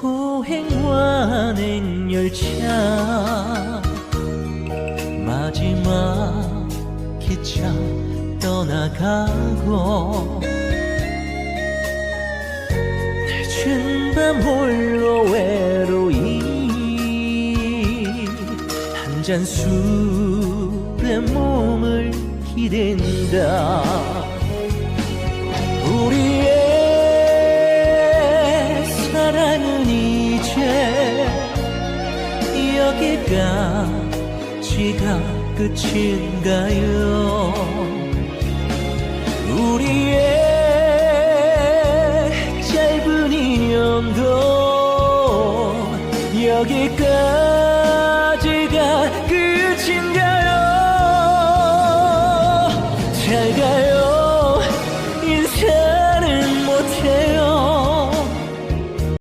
포행완행 열차. 마지막 기차 떠나가고 늦은 밤 홀로 외로이 한 잔 술에 몸을 기댄다 여기까지가 끝인가요? 우리의 짧은 인연도 여기까지가